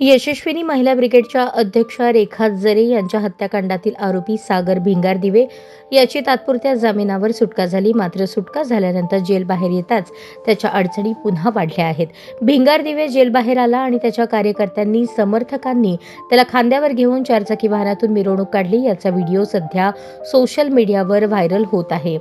Yashaswini महिला ब्रिगेडच्या अध्यक्षा रेखा जरे यांच्या हत्याकांडातील आरोपी सागर भिंगार दिवे याची तात्पुरत्या जामिनावर सुटका झाली. मात्र सुटका झाल्यानंतर जेलबाहेर येताच त्याच्या अडचणी पुन्हा वाढल्या आहेत. भिंगार दिवे जेलबाहेर आला आणि त्याच्या कार्यकर्त्यांनी समर्थकांनी त्याला खांद्यावर घेऊन चारचाकी वाहनातून मिरवणूक काढली. याचा व्हिडिओ सध्या सोशल मीडियावर व्हायरल होत आहे.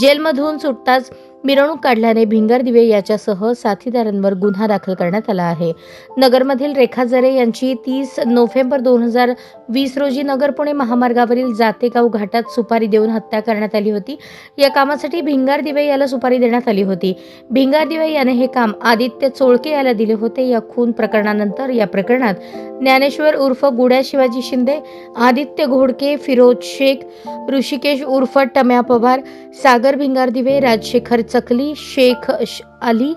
जेलमधून सुटताच मिरवणूक काढल्याने भिंगार दिवे याच्यासह साथीदारांवर गुन्हा दाखल करण्यात आला आहे. नगरमधील रेखा हजारे यांची तीस नोव्हेंबर दोन हजार वीस रोजी नगर पुणे महामार्गावरील जातेगाव घाटात सुपारी देऊन हत्या करण्यात आली होती. या कामासाठी भिंगार दिवे याला सुपारी देण्यात आली होती. भिंगार दिवे याने हे काम आदित्य चोळके याला दिले होते. या खून प्रकरणानंतर या प्रकरणात ज्ञानेश्वर उर्फ गुड्या शिवाजी शिंदे आदित्य घोडके फिरोज शेख ऋषिकेश उर्फ टम्या पवार सागर भिंगार दिवे राजशेखर चकली शेख अली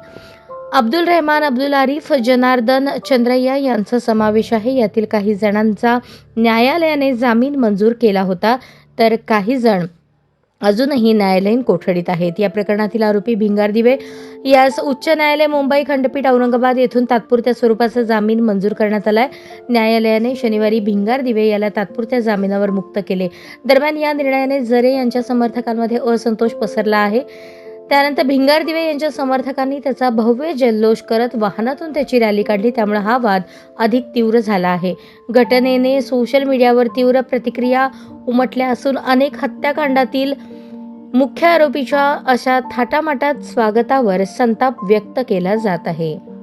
अब्दुल रहमान अब्दुल आरिफ जनार्दन चंद्रय्या यांचा समावेश आहे. यातील काही जणांचा न्यायालयाने जामीन मंजूर केला होता तर काही जण अजूनही न्यायालयीन कोठडीत आहेत. या प्रकरणातील आरोपी भिंगार दिवे. यास उच्च न्यायालय मुंबई खंडपीठ औरंगाबाद येथून तात्पुरत्या स्वरूपाचा जामीन मंजूर करण्यात आलाय. न्यायालयाने शनिवारी भिंगार दिवे याला तात्पुरत्या जामिनावर मुक्त केले. दरम्यान या निर्णयाने जरे यांच्या समर्थकांमध्ये असंतोष पसरला आहे. त्यानंतर भिंगार दिवे यांच्या समर्थकांनी त्याचा भव्य जल्लोष करत वाहनातून त्याची रॅली काढली. त्यामुळे हा वाद अधिक तीव्र झाला आहे. घटनेने सोशल मीडियावर तीव्र प्रतिक्रिया उमटल्या असून अनेक हत्याकांडातील मुख्य आरोपीच्या अशा थाटामाटात स्वागतावर संताप व्यक्त केला जात आहे.